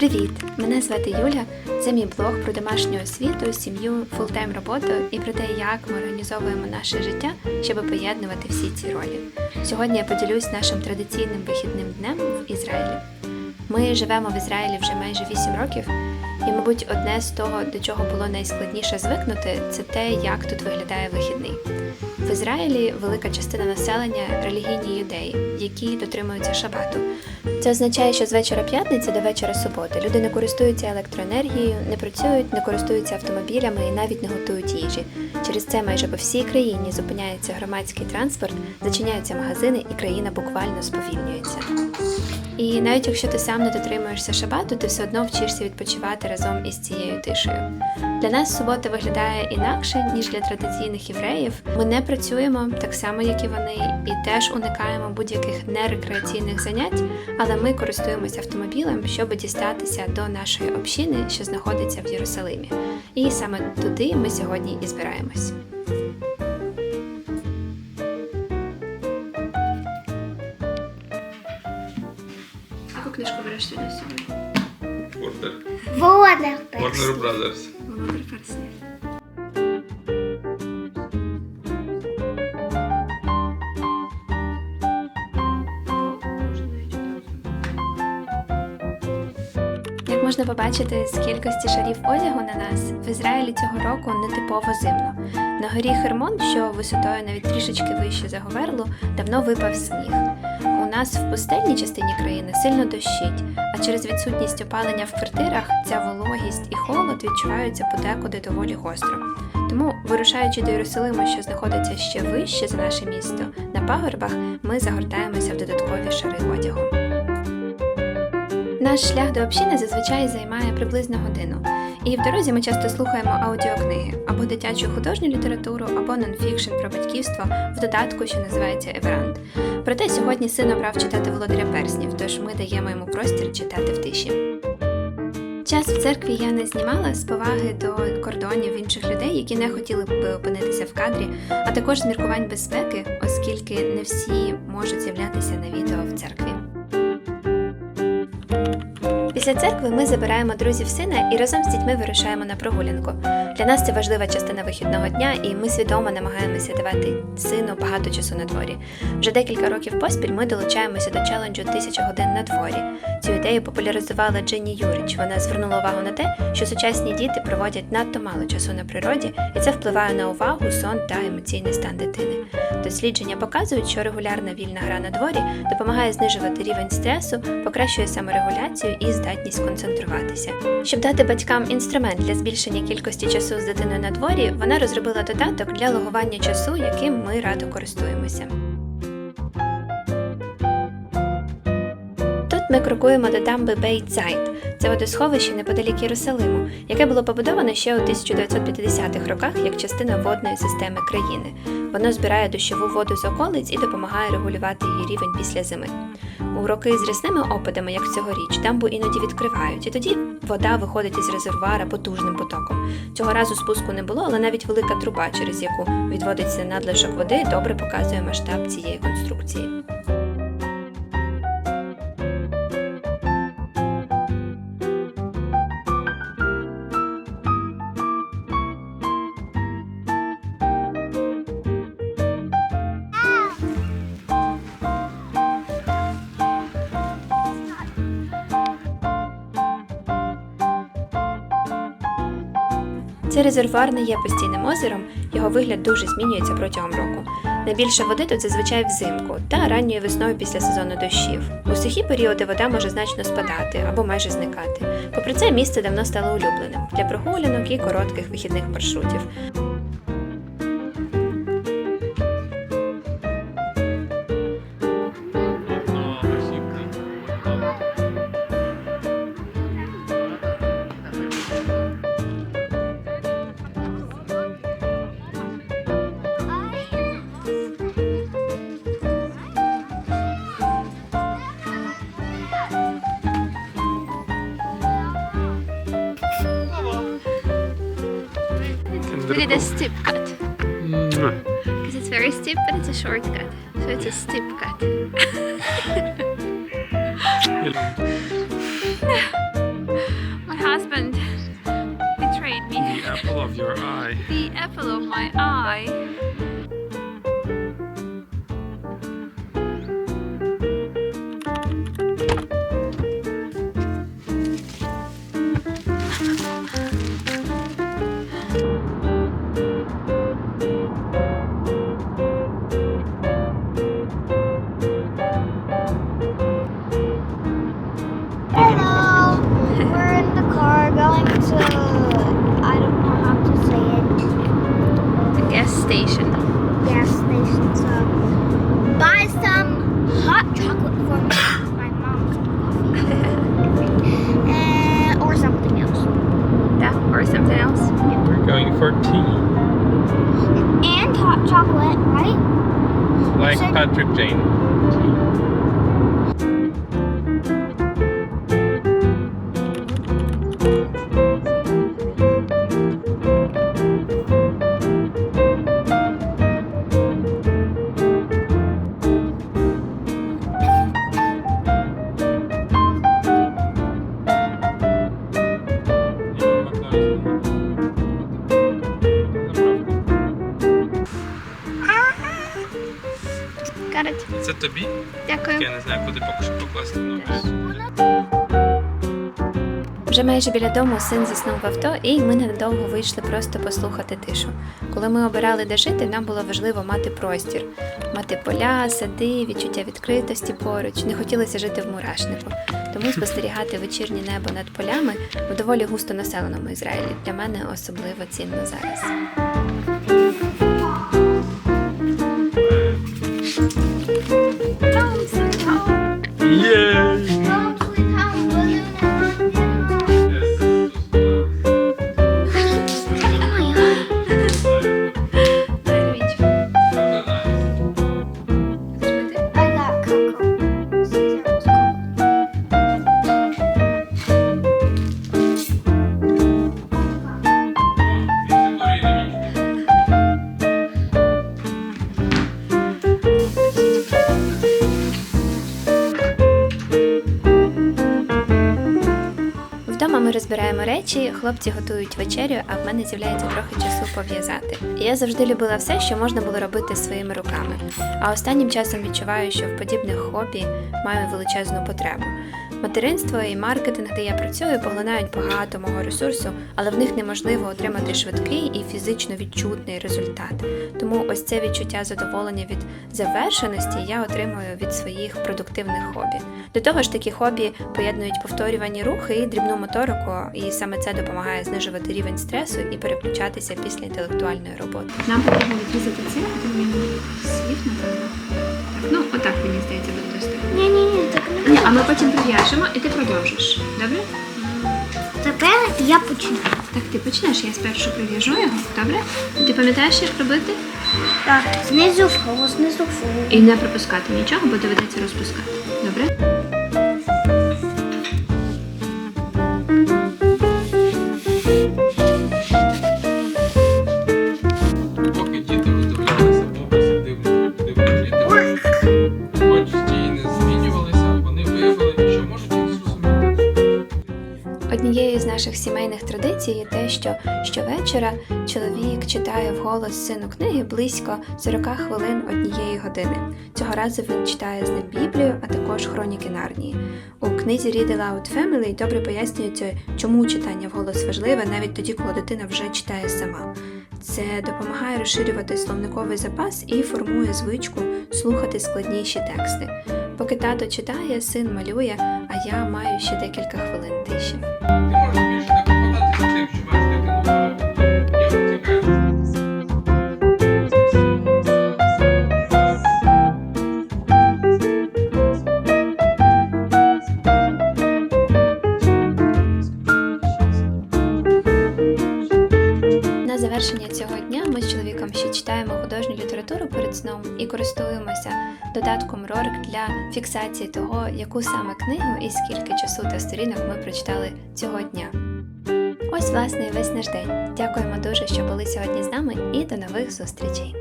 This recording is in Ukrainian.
Привіт! Мене звати Юля. Це мій блог про домашню освіту, сім'ю, фултайм роботу і про те, як ми організовуємо наше життя, щоб поєднувати всі ці ролі. Сьогодні я поділюсь нашим традиційним вихідним днем в Ізраїлі. Ми живемо в Ізраїлі вже майже 8 років, і, мабуть, одне з того, до чого було найскладніше звикнути, це те, як тут виглядає вихідний. В Ізраїлі велика частина населення релігійні юдеї, які дотримуються шабату. Це означає, що з вечора п'ятниці до вечора суботи люди не користуються електроенергією, не працюють, не користуються автомобілями і навіть не готують їжі. Через це майже по всій країні зупиняється громадський транспорт, зачиняються магазини, і країна буквально сповільнюється. І навіть якщо ти сам не дотримуєшся шабату, ти все одно вчишся відпочивати разом із цією тишею. Для нас субота виглядає інакше, ніж для традиційних євреїв. Ми не працюємо так само, як і вони, і теж уникаємо будь-яких нерекреаційних занять, але ми користуємося автомобілем, щоб дістатися до нашої общини, що знаходиться в Єрусалимі. І саме туди ми сьогодні і збираємось. Яку книжку береш сьогодні? Warner, Warner Warner Brothers. Можна побачити з кількості шарів одягу на нас, в Ізраїлі цього року нетипово зимно. На горі Хермон, що висотою навіть трішечки вище за Говерлу, давно випав сніг. У нас в пустельній частині країни сильно дощить, а через відсутність опалення в квартирах ця вологість і холод відчуваються подекуди доволі гостро. Тому, вирушаючи до Єрусалиму, що знаходиться ще вище за наше місто, на пагорбах ми загортаємося в додаткові шари одягу. Наш шлях до общини зазвичай займає приблизно годину. І в дорозі ми часто слухаємо аудіокниги або дитячу художню літературу, або нонфікшн про батьківство в додатку, що називається Еверант. Проте сьогодні син обрав читати володаря перснів, тож ми даємо йому простір читати в тиші. Час в церкві я не знімала з поваги до кордонів інших людей, які не хотіли б опинитися в кадрі, а також з міркувань безпеки, оскільки не всі можуть з'являтися на відео в церкві. Після церкви ми забираємо друзів сина і разом з дітьми вирушаємо на прогулянку. Для нас це важлива частина вихідного дня, і ми свідомо намагаємося давати сину багато часу на дворі. Вже декілька років поспіль ми долучаємося до челенджу «1000 годин на дворі. Цю ідею популяризувала Дженні Юрич. Вона звернула увагу на те, що сучасні діти проводять надто мало часу на природі, і це впливає на увагу, сон та емоційний стан дитини. Дослідження показують, що регулярна вільна гра на дворі допомагає знижувати рівень стресу, покращує саморегуляцію і здатність концентруватися. Щоб дати батькам інструмент для збільшення кількості часу з дитиною на дворі, вона розробила додаток для логування часу, яким ми радо користуємося. Тут ми крокуємо до дамби Бейт-Зайд. Це водосховище неподалік Єрусалиму, яке було побудоване ще у 1950-х роках як частина водної системи країни. Воно збирає дощову воду з околиць і допомагає регулювати її рівень після зими. У роки з рясними опадами, як цьогоріч, дамбу іноді відкривають, і тоді вода виходить із резервуара потужним потоком. Цього разу спуску не було, але навіть велика труба, через яку відводиться надлишок води, добре показує масштаб цієї конструкції. Цей резервуар не є постійним озером, його вигляд дуже змінюється протягом року. Найбільше води тут зазвичай взимку та ранньою весною після сезону дощів. У сухі періоди вода може значно спадати або майже зникати. Попри це, місце давно стало улюбленим для прогулянок і коротких вихідних маршрутів. Look at a steep cut. Mm. Because it's very steep, but it's a shortcut. So it's a steep cut. My husband betrayed me. The apple of your eye. The apple of my eye. Station. Gas station. So buy some hot chocolate for me. My mom's coffee. uh, or something else. Yeah, or something else. We're going for tea. And hot chocolate, right? Like Sure. Patrick Jane. Тобі? Дякую. Я не знаю, куди поки що покласти ноги. Вже майже біля дому син заснув в авто, і ми ненадовго вийшли просто послухати тишу. Коли ми обирали де жити, нам було важливо мати простір, мати поля, сади, відчуття відкритості поруч. Не хотілося жити в мурашнику. Тому спостерігати вечірнє небо над полями в доволі густо населеному Ізраїлі для мене особливо цінно зараз. Розбираємо речі, хлопці готують вечерю, а в мене з'являється трохи часу пов'язати. Я завжди любила все, що можна було робити своїми руками. А останнім часом відчуваю, що в подібних хобі маю величезну потребу. Материнство і маркетинг, де я працюю, поглинають багато мого ресурсу, але в них неможливо отримати швидкий і фізично відчутний результат. Тому ось це відчуття задоволення від завершеності я отримую від своїх продуктивних хобі. До того ж, такі хобі поєднують повторювані рухи і дрібну моторику, і саме це допомагає знижувати рівень стресу і переключатися після інтелектуальної роботи. Нам потрібно відрізати це, мені слів напевно. Ну отак мені здається буде достатньо. Ні-ні-ні, а ми потім прив'яжемо і ти продовжиш. Добре? Тепер я почну. Так, ти почнеш, я спершу прив'яжу його, добре? Ти пам'ятаєш, як робити? Так, знизу вгору, знизу вгору. І не пропускати нічого, бо доведеться розпускати. Добре? Є те, що щовечора чоловік читає вголос сину книги близько 40 хвилин однієї години. Цього разу він читає з ним Біблію, а також хроніки Нарнії. У книзі Read Aloud Family добре пояснюється, чому читання вголос важливе навіть тоді, коли дитина вже читає сама. Це допомагає розширювати словниковий запас і формує звичку слухати складніші тексти. Поки тато читає, син малює, а я маю ще декілька хвилин тиші. Цього дня ми з чоловіком ще читаємо художню літературу перед сном і користуємося додатком Рорик для фіксації того, яку саме книгу і скільки часу та сторінок ми прочитали цього дня. Ось, власне, і весь наш день. Дякуємо дуже, що були сьогодні з нами, і до нових зустрічей!